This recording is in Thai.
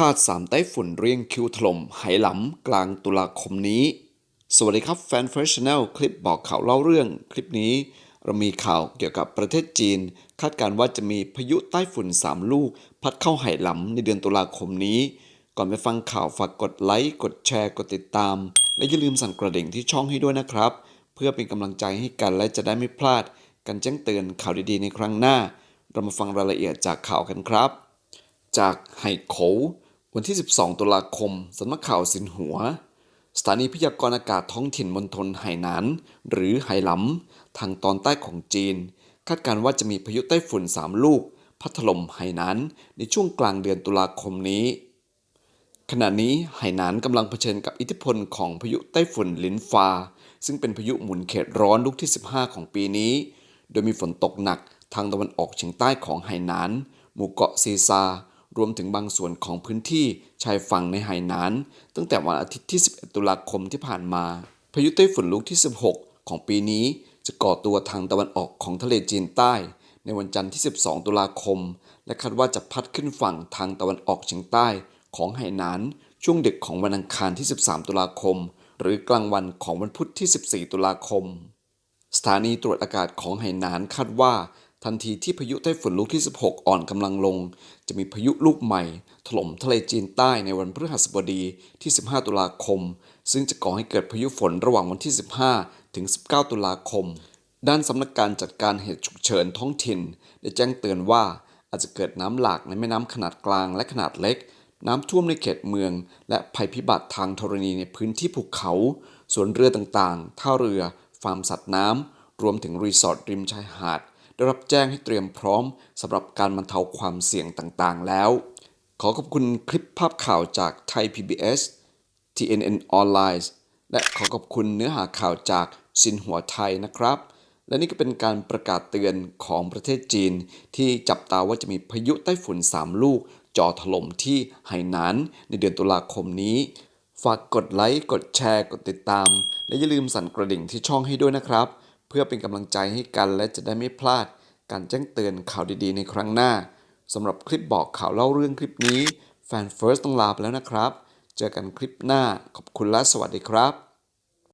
คาดสามไต้ฝุ่นเรียงคิวถล่มไหหลำกลางตุลาคมนี้ สวัสดีครับแฟน First Channel คลิปบอกข่าวเล่าเรื่อง คลิปนี้ เรามีข่าวเกี่ยวกับประเทศจีน คาดการณ์ว่าจะมีพายุใต้ฝุ่น 3 ลูก พัดเข้าไหหลำในเดือนตุลาคมนี้ ก่อนไปฟังข่าวฝากกดไลค์ กดแชร์ กดติดตาม และอย่าลืมสั่นกระดิ่งที่ช่องให้ด้วยนะครับ เพื่อเป็นกำลังใจให้กันและจะได้ไม่พลาดการแจ้งเตือนข่าวดีๆในครั้งหน้า เรามาฟังรายละเอียดจากข่าวกันครับ จากไหโข วันที่ 12 ตุลาคม สำนักข่าวสินหัว สถานีพยากรณ์อากาศท้องถิ่นมณฑลไหหนาน หรือไหหลำทางตอนใต้ของจีน คาดการณ์ว่าจะมีพายุไต้ฝุ่น 3 ลูก พัดถล่มไหหนาน ในช่วงกลางเดือนตุลาคมนี้ ขณะนี้ไหหนานกำลังเผชิญกับอิทธิพลของพายุไต้ฝุ่นลินฟา ซึ่งเป็นพายุหมุนเขตร้อนลูกที่ 15 ของปีนี้ โดยมีฝนตกหนักทางตะวันออกเฉียงใต้ของไหหนาน หมู่เกาะซีซา รวมถึงบางส่วนของพื้นที่ชายฝั่งในไหหนาน ตั้งแต่วันอาทิตย์ที่ 11 ตุลาคมที่ผ่านมา พายุไต้ฝุ่นลูกที่ 16 ของปีนี้จะก่อตัวทางตะวันออกของทะเลจีนใต้ ในวันจันทร์ที่ 12 ตุลาคม และคาดว่าจะพัดขึ้นฝั่งทางตะวันออกเฉียงใต้ของไหหนาน ช่วงดึกของวันอังคารที่ 13 ตุลาคม หรือกลางวันของวันพุธที่ 14 ตุลาคม สถานีตรวจอากาศของไหหนานคาดว่า ทันทีที่พายุไต้ฝุ่นลูกที่ 16 อ่อนกำลังลง จะมีพายุลูกใหม่ ถล่มทะเลจีนใต้ในวันพฤหัสบดีที่ 15 ตุลาคม ซึ่งจะก่อให้เกิดพายุฝนระหว่างวันที่ 15 ถึง 19 ตุลาคม ด้านสำนักการจัดการเหตุฉุกเฉินท้องถิ่น ได้แจ้งเตือนว่าอาจจะเกิดน้ำหลากในแม่น้ำขนาดกลางและขนาดเล็ก น้ำท่วมในเขตเมือง และภัยพิบัติทางธรณีในพื้นที่ภูเขาส่วนเรือต่างๆ ท่าเรือ ฟาร์มสัตว์น้ำรวมถึงรีสอร์ทริมชายหาด ได้รับแจ้งให้เตรียมพร้อมสำหรับการบรรเทาความเสี่ยงต่างๆ แล้ว ขอขอบคุณคลิปภาพข่าวจากไทย PBS TNN ออนไลน์และขอขอบคุณเนื้อหาข่าวจากซินหัวไทยนะครับ และนี่ก็เป็นการประกาศเตือนของประเทศจีน ที่จับตาว่าจะมีพายุไต้ฝุ่น 3 ลูกจ่อถล่มที่ไหหนานในเดือนตุลาคมนี้ ฝากกดไลค์ กดแชร์ กดติดตาม และอย่าลืมสั่นกระดิ่งที่ช่องให้ด้วยนะครับ พื่อเป็นกำลังใจให้กันและจะได้ไม่พลาดการแจ้งเตือนข่าวดีๆ ในครั้งหน้าสำหรับคลิปบอกข่าวเล่าเรื่องคลิปนี้แฟนเฟิร์สต้องลาไปแล้วนะครับ เจอกันคลิปหน้าขอบคุณและสวัสดีครับ